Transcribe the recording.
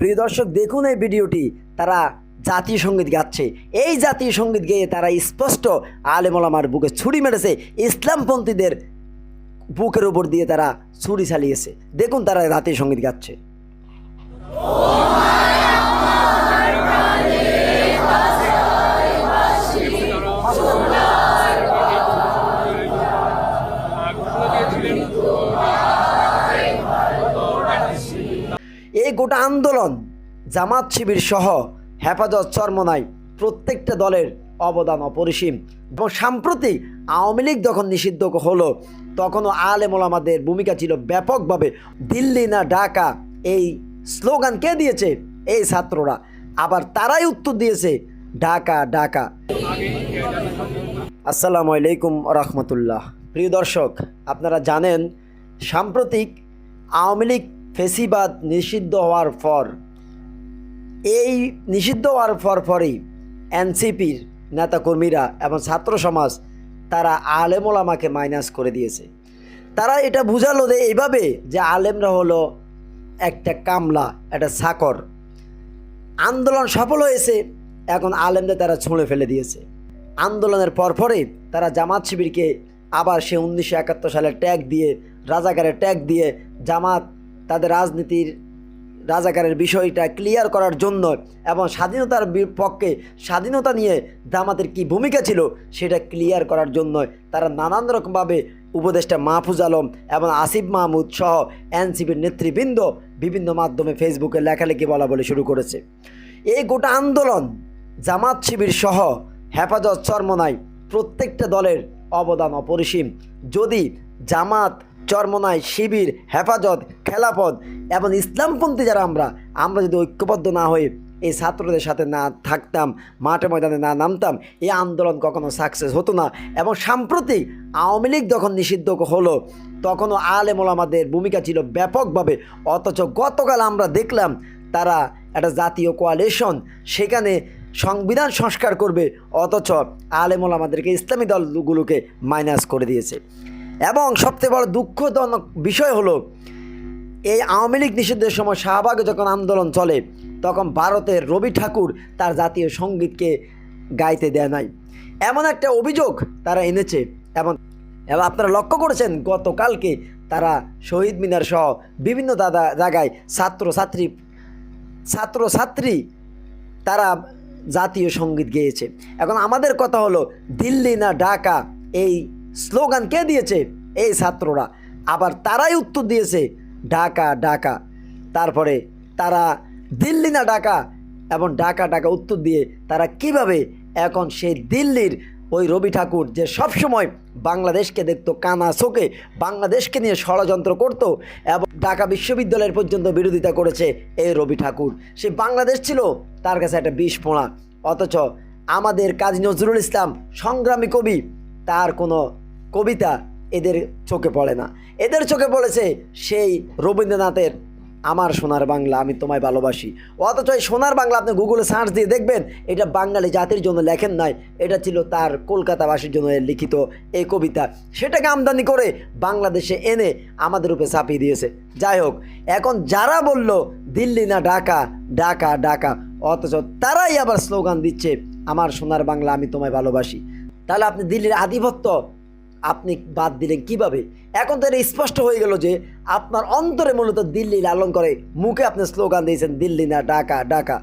প্রিয় দর্শক, দেখুন এই ভিডিওটি। তারা জাতীয় সংগীত গাচ্ছে। এই জাতীয় সংগীত গেয়ে তারা স্পষ্ট আলেমলামার বুকে ছুরি মেরেছে। ইসলামপন্থীদের বুকের ওপর দিয়ে তারা ছুরি চালিয়েছে। দেখুন তারা জাতীয় সংগীত গাচ্ছে। গোটা আন্দোলন, জামাত শিবির সহ হেফাজত চরমনাই প্রত্যেকটা দলের অবদান অপরিসীম এবং সাম্প্রতিক আওয়ামী লীগ যখন নিষিদ্ধ হলো, তখনও আলেম ওলামাদের ভূমিকা ছিল ব্যাপকভাবে। দিল্লি না ঢাকা, এই স্লোগান কে দিয়েছে? এই ছাত্ররা। আবার তারাই উত্তর দিয়েছে, ঢাকা ঢাকা। আসসালামু আলাইকুম রহমতুল্লাহ। প্রিয় দর্শক, আপনারা জানেন, সাম্প্রতিক আওয়ামী লীগ ফেসিবাদ নিষিদ্ধ হওয়ার পর, এই নিষিদ্ধ হওয়ার পর পরেই এনসিপির নেতাকর্মীরা এবং ছাত্র সমাজ তারা আলেমোলামাকে মাইনাস করে দিয়েছে। তারা এটা বুঝালো যে এইভাবে যে আলেমরা হলো একটা কামলা, একটা সাকর। আন্দোলন সফল হয়েছে, এখন আলেমদের তারা ছুঁড়ে ফেলে দিয়েছে। আন্দোলনের পরপরই তারা জামাত শিবিরকে আবার সে উনিশশো একাত্তর সালে ট্যাগ দিয়ে রাজাকারের ট্যাগ দিয়ে জামাত তাদের রাজনীতির রাজাকারের বিষয়টা ক্লিয়ার করার জন্য এবং স্বাধীনতার পক্ষে স্বাধীনতা নিয়ে জামাতের কি ভূমিকা ছিল সেটা ক্লিয়ার করার জন্য তারা নানান রকমভাবে উপদেষ্টা মাহফুজ আলম এবং আসিফ মাহমুদ সহ এনসিপির নেতৃবৃন্দ বিভিন্ন মাধ্যমে ফেসবুকে লেখালেখি বলা বলে শুরু করেছে। এই গোটা আন্দোলন জামাত শিবির সহ হেফাজত চরমনাই প্রত্যেকটা দলের অবদান অপরিসীম। যদি জামাত চরমনাই শিবির, হেফাজত, খেলাপথ এবং ইসলামপন্থী যারা আমরা আমরা যদি ঐক্যবদ্ধ না হয়ে এই ছাত্রদের সাথে না থাকতাম, মাঠে ময়দানে না নামতাম, এই আন্দোলন কখনো সাকসেস হতো না এবং সাম্প্রতিক আওয়ামী লীগ যখন নিষিদ্ধ হলো, তখনও আলেম আমাদের ভূমিকা ছিল ব্যাপকভাবে। অথচ গতকাল আমরা দেখলাম তারা একটা জাতীয় কোয়ালিশন সেখানে সংবিধান সংস্কার করবে, অথচ আলেমুল আমাদেরকে ইসলামী দলগুলোকে মাইনাস করে দিয়েছে। এবং সবচেয়ে বড় দুঃখজনক বিষয় হলো, এই আওয়ামী লীগ নিষিদ্ধের সময় শাহবাগে যখন আন্দোলন চলে, তখন ভারতের রবি ঠাকুর তার জাতীয় সঙ্গীতকে গাইতে দেয় নাই। এমন একটা অভিযোগ তারা এনেছে এবং এবং আপনারা লক্ষ্য করেছেন, গতকালকে তারা শহীদ মিনার সহ বিভিন্ন দাদা, জায়গায় ছাত্র ছাত্রী ছাত্র ছাত্রী তারা জাতীয় সংগীত গেয়েছে। এখন আমাদের কথা হলো, দিল্লি না ঢাকা, এই স্লোগান কে দিয়েছে? এই ছাত্ররা। আবার তারাই উত্তর দিয়েছে, ঢাকা ঢাকা। তারপরে তারা দিল্লি না ঢাকা? এবং ঢাকা ঢাকা উত্তর দিয়ে তারা কীভাবে এখন সেই দিল্লির ওই রবি ঠাকুর যে সবসময় বাংলাদেশকে দেখতো, কানা চোখে বাংলাদেশকে নিয়ে ষড়যন্ত্র করতো এবং ঢাকা বিশ্ববিদ্যালয়ের পর্যন্ত বিরোধিতা করেছে এই রবি ঠাকুর। সে বাংলাদেশ ছিল, তার কাছে একটা বিষ পোড়া। অথচ আমাদের কাজী নজরুল ইসলাম সংগ্রামী কবি, তার কোনো কবিতা এদের চোখে পড়ে না। এদের চোখে পড়েছে সেই রবীন্দ্রনাথের আমার সোনার বাংলা, আমি তোমায় ভালোবাসি। অথচ এই সোনার বাংলা আপনি গুগলে সার্চ দিয়ে দেখবেন, এটা বাঙালি জাতির জন্য লেখেন নাই, এটা ছিল তার কলকাতাবাসীর জন্য লিখিত এই কবিতা। সেটাকে আমদানি করে বাংলাদেশে এনে আমাদের উপরে চাপিয়ে দিয়েছে। যাই হোক, এখন যারা বলল দিল্লি না ঢাকা ঢাকা ঢাকা, অথচ তারাই আবার স্লোগান দিচ্ছে, আমার সোনার বাংলা, আমি তোমায় ভালোবাসি। তাহলে আপনি দিল্লির আধিপত্য আপনি বাদ দিলেন কীভাবে? এখন তো এটা স্পষ্ট হয়ে গেল যে আপনার অন্তরে মূলত দিল্লি লালন করে মুখে আপনি স্লোগান দিয়েছেন, দিল্লি না ডাকা ঢাকা।